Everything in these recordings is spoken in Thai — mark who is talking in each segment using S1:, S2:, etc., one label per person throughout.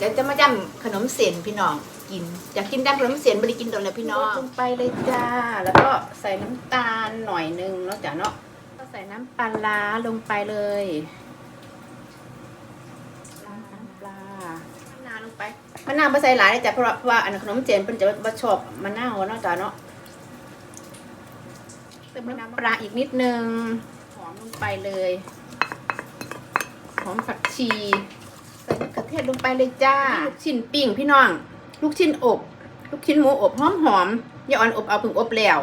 S1: ก็จะมาจำขนมเส้นพี่น้องกินอยากกินจำขนมเส้นไม่ได้กินตอนแล้วพี่น้องลงไปเลยจ้า แล้วก็ใส่น้ำตาลหน่อยนึงเนาะจ้ะเนาะก็ใส่น้ำปลาร้าลงไปเลยน้ำปลามะนาวลงไปมะนาวไม่ใส่หลายนะจ้ะเพราะว่าเพราะว่าอันขนมเส้นเป็นจะมาชอบมะนาวเนาะจ้ะเนาะเติมน้ำปลาอีกนิดนึงหอมลงไปเลยหอมผักชีใส่มะเขือเทศลงไปเลยจ้า ลูกชิ้นปิ้งพี่น้อง ลูกชิ้นอบ ลูกชิ้นหมูอบหอมหอมอย่าอ่อนอบเอาเพึ่งอบแล้ว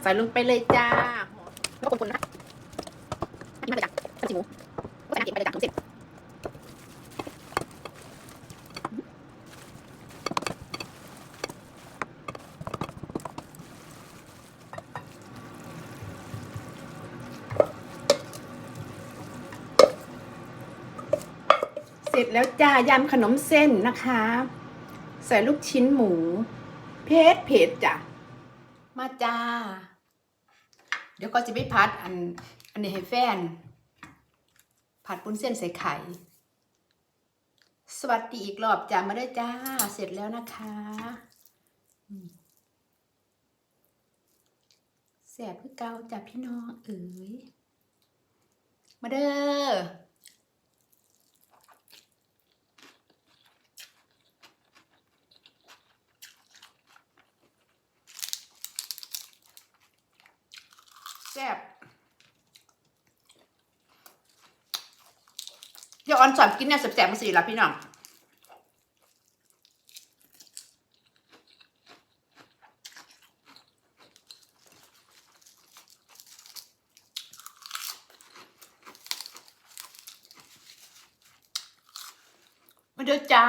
S1: ใส่ลงไปเลยจ้าแล้วคนๆนะนี่มาเลยจ้ะน้ำจิ้มหมูใส่น้ำจิ้มไปเลยจ้ะถุงเสร็จ เสร็จแล้วจ้ายำขนมเส้นนะคะ ใส่ลูกชิ้นหมู เพชรเพชรจ้ะมาจ้า เดี๋ยวก็จะไปพัดอันอันนี้ให้แฟน ผัดปุ้นเส้นใส่ไข่ สวัสดีอีกรอบจ้ามาได้จ้า เสร็จแล้วนะคะแสบคือเกาจ้ะพี่น้องเอ๋ยมาเด้อ แซ่บเดี๋ยวออนสอนกินเนี่ยแซ่บๆมาสิละพี่น้องมาเด้อจ้า